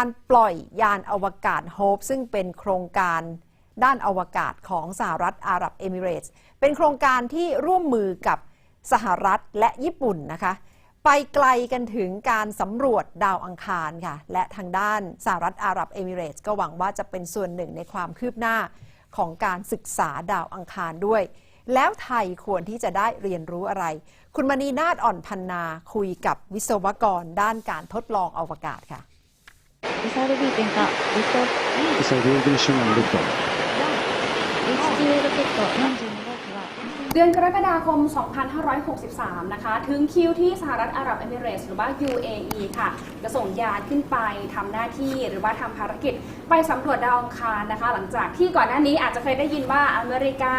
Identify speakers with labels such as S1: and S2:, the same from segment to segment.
S1: การปล่อยยานอวกาศโฮปซึ่งเป็นโครงการด้านอวกาศของสหรัฐอาหรับเอมิเรตส์เป็นโครงการที่ร่วมมือกับสหรัฐและญี่ปุ่นนะคะ ไปไกลกันถึงการสำรวจดาวอังคารค่ะ และทางด้านสหรัฐอาหรับเอมิเรตส์ก็หวังว่าจะเป็นส่วนหนึ่งในความคืบหน้าของการศึกษาดาวอังคารด้วย แล้วไทยควรที่จะได้เรียนรู้อะไร คุณมณีนาฏอ่อนพันนาคุยกับวิศวกรด้านการทดลองอวกาศค่ะ
S2: ル B 点火、リフト、
S3: E。サイドレッシン。
S2: H2A ロケット
S4: เดือนกรกฎาคม 2563 นะคะ ถึงคิวที่สหรัฐอาหรับเอมิเรตส์หรือว่า UAE ค่ะ จะส่งยานขึ้นไปทำหน้าที่หรือว่าทำภารกิจ ไปสำรวจดาวอังคารนะคะ หลังจากที่ก่อนหน้านี้อาจจะเคยได้ยินว่าอเมริกา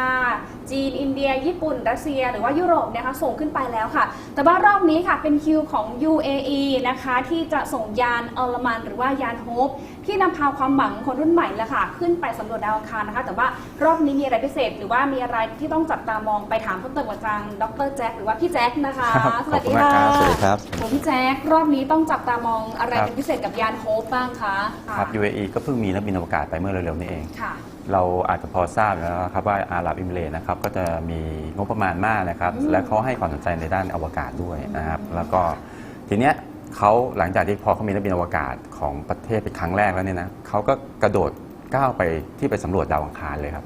S4: จีน อินเดีย ญี่ปุ่น รัสเซีย หรือว่ายุโรปเนะคะส่งขึ้นไปแล้วค่ะ แต่ว่ารอบนี้ค่ะเป็นคิวของ UAE นะคะที่จะส่งยานอัลมัน หรือว่ายานโฮปที่นำพาความหวังคนรุ่นใหม่ล้วค่ะขึ้นไปสำรวจดาวอังคารนะคะ แต่ว่ารอบนี้มีอะไรพิเศษ หรือว่ามีอะไรที่ต้องจับตามองไปถามเพิ่มเติมกับทางดรแจ็คหรือว่าพี่แจ็คนะคะ
S5: ครับ
S4: สวัสดี
S5: ขอบคุณ
S4: ค่ะ
S5: มากครับสวัสดีครับ
S4: ผมพี่แจ็ครอบนี้ต้องจับตามองอะไร
S5: ครับ
S4: เป็นพิเศษกับยานโฮปบ้างคะ
S5: ครับ UAE ก็เพิ่งมีนักบินอวกาศไปเมื่อเร็วๆนี้เอง
S4: ค่ะ
S5: เราอาจจะพอทราบแล้วนะครับว่าอาหรับอิมิเรตส์นะครับก็จะมีงบประมาณมากนะครับ
S4: อืม
S5: และเขาให้ความสนใจในด้านอวกาศด้วยนะครับ แล้วก็ทีเนี้ยเขาหลังจากที่พอเขามีนักบินอวกาศของประเทศเป็นครั้งแรกแล้วเนี่ยนะเขาก็กระโดดก้าวไปที่ไปสำรวจดาวอังคารเลยครับ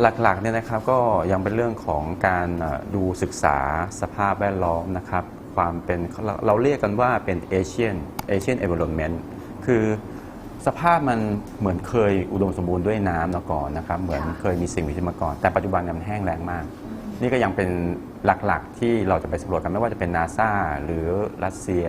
S5: หลักๆเนี่ยนะครับก็ยังเป็นเรื่องของการดูศึกษาสภาพแวดล้อมนะครับ ความเป็นเราเรียกกันว่าเป็น Asian Asian environment คือสภาพมันเหมือนเคยอุดมสมบูรณ์ด้วยน้ำมาก่อนนะครับ เหมือนเคยมีสิ่งมีชีวิตมาก่อน แต่ปัจจุบันมันแห้งแล้งมาก นี่ก็ยังเป็นหลักๆที่เราจะไปสำรวจกันไม่ว่าจะเป็นนาซาหรือรัสเซีย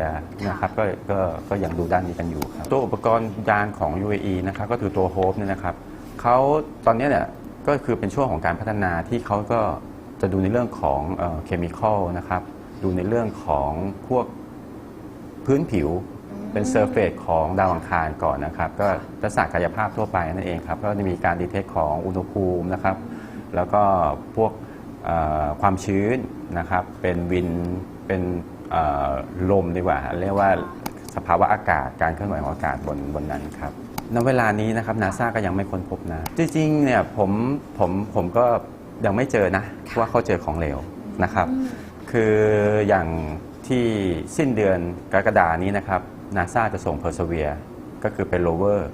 S5: นะครับก็ก็ก็ยังดูด้านนี้กันอยู่ครับตัวอุปกรณ์ยานของ UAE นะครับก็คือตัว Hope เนี่ยนะครับเขาตอนนี้เนี่ย ก็คือเป็นช่วงของการพัฒนาที่เขาก็จะดูในเรื่องของเคมีคอลนะครับ ดูในเรื่องของพวกพื้นผิวเป็นเซอร์เฟสของดาวอังคารก่อนนะครับ ก็ลักษณะกายภาพทั่วไปนั่นเองครับ ก็จะมีการดีเทคของอุณหภูมินะครับ แล้วก็พวกเอ่อความชื้นนะครับ เป็นวิน เป็นเอ่อลมดีกว่า เรียกว่าสภาวะอากาศ การเคลื่อนไหวของอากาศบนบนนั้นครับ ณเวลานี้นะครับนาซาก็ยังไม่ค้นพบนะ จริงๆเนี่ยผมผมผมก็ยังไม่เจอนะ ว่าเขาเจอของเหลวนะครับ คืออย่างที่สิ้นเดือนกรกฎานี้นะครับนาซาจะส่ง Persevere ก็คือเป็นโรเวอร์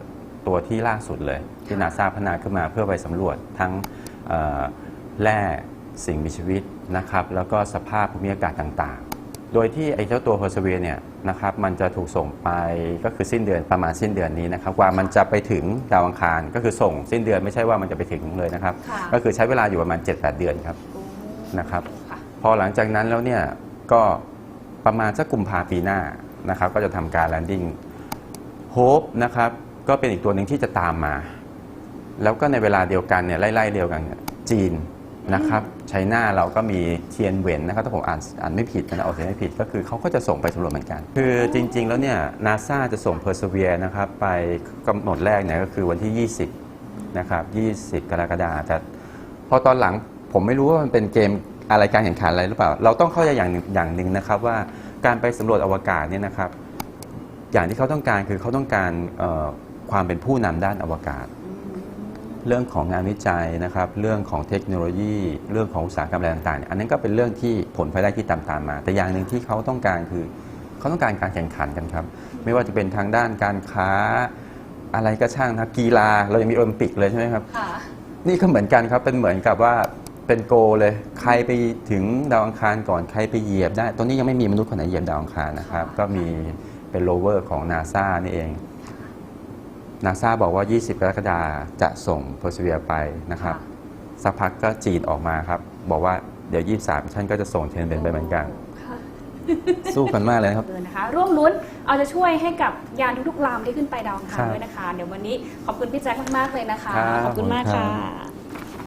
S5: ตัวที่ล่าสุดเลย ที่นาซาพัฒนาขึ้นมาเพื่อไปสำรวจทั้งเอ่อแร่สิ่งมีชีวิตนะครับ แล้วก็สภาพภูมิอากาศต่างๆ โดยที่ไอ้เจ้าตัว Persevere เนี่ยนะครับมันจะถูกส่งไปก็คือสิ้นเดือนประมาณสิ้นเดือนนี้นะครับกว่ามันจะไปถึงดาวอังคารก็คือส่งสิ้นเดือนไม่ใช่ว่ามันจะไปถึงเลยนะครับ
S4: ค่ะ
S5: ก็คือใช้เวลาอยู่ประมาณ 7-8 เดือนครับ
S4: โอ้
S5: นะครับ
S4: ค่ะ
S5: พอหลังจากนั้นแล้วเนี่ยก็ประมาณสักกุมภาปีหน้านะครับก็จะทำการแลนดิ้งโฮปนะครับก็เป็นอีกตัวหนึ่งที่จะตามมา แล้วก็ในเวลาเดียวกันเนี่ยไล่ๆเดียวกันเนี่ยจีน นะครับไชน่าเราก็มีเทียนเวนนะครับถ้าผมอ่านอ่านไม่ผิดนะออกเสียงไม่ผิดก็คือเขาก็จะส่งไปสำรวจเหมือนกัน คือจริง ๆ แล้วเนี่ยนาซาจะส่ง Persevere นะครับไปกำหนดแรกเนี่ยก็คือวันที่ 20นะครับ20 กรกฎาคมแต่พอตอนหลังผมไม่รู้ว่ามันเป็นเกมอะไรการแข่งขันอะไรหรือเปล่า เราต้องเข้าใจอย่างหนึ่งอย่างหนึ่งนะครับว่าการไปสำรวจอวกาศเนี่ยนะครับ อย่างที่เขาต้องการคือเขาต้องการความเป็นผู้นำด้านอวกาศ เรื่องของงานวิจัยนะครับเรื่องของเทคโนโลยี เรื่องของอุตสาหกรรมอะไรต่างๆเนี่ยอันนั้นก็เป็นเรื่องที่ผลภายได้ที่ตามตามมา แต่อย่างหนึ่งที่เขาต้องการคือเขาต้องการการแข่งขันกันครับ ไม่ว่าจะเป็นทางด้านการค้าอะไรก็ช่างนะกีฬาเรายังมีโอลิมปิกเลยใช่ไหมครับ
S4: ค่ะ
S5: นี่ก็เหมือนกันครับเป็นเหมือนกับว่าเป็นโกเลย ใครไปถึงดาวอังคารก่อนใครไปเหยียบได้ตอนนี้ยังไม่มีมนุษย์คนไหนเหยียบดาวอังคารนะครับ ก็มีเป็นโรเวอร์ของนาซานี่เอง นาซาบอกว่า 20 กรกฎาคมจะส่ง Persevere ไปนะครับ
S4: ค่ะ
S5: สักพักก็จีนออกมาครับ บอกว่าเดี๋ยว 23 ท่านก็จะส่งเทนเบนไปเหมือนกัน
S4: ค่ะ
S5: สู้กันมากเลยนะครับ
S4: เลยนะคะ ร่วมลุ้นเอาจะช่วยให้กับยานทุกๆลำที่ขึ้นไปดาวอังคาร
S5: ครับ
S4: ด้วยนะคะ เดี๋ยววันนี้ขอบคุณพี่แจ็คมากๆเลยนะคะ
S5: ครับ
S4: ขอบคุณมาก
S5: ขอบคุณครั
S4: ค่ะ
S5: บ